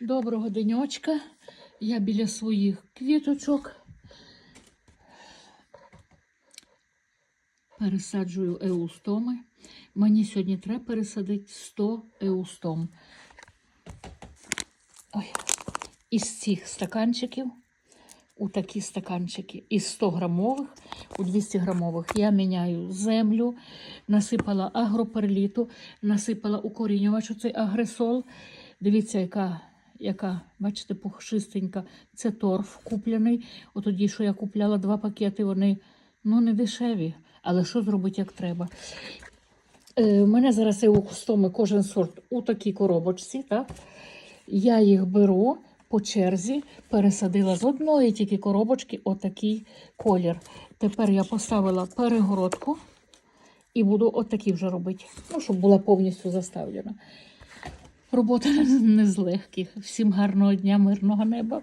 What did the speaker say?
Доброго денечка. Я біля своїх квіточок. Пересаджую еустоми. Мені сьогодні треба пересадити 100 еустом. Ой. Із цих стаканчиків, у такі стаканчики, із 100 грамових, у 200 грамових я міняю землю, насипала агроперліту, насипала укорінювач, оцей агресол. Дивіться, яка, яка, бачите, пухшистенька. Це торф куплений. Тоді, що я купляла два пакети, вони ну, не дешеві. Але що зробити як треба? Е, у мене зараз є кустоми кожен сорт у такій коробочці. Так? Я їх беру по черзі, пересадила з одної тільки коробочки отакий колір. Тепер я поставила перегородку і буду отакі вже робити. Ну, щоб була повністю заставлена. Робота не з легких. Всім гарного дня, мирного неба.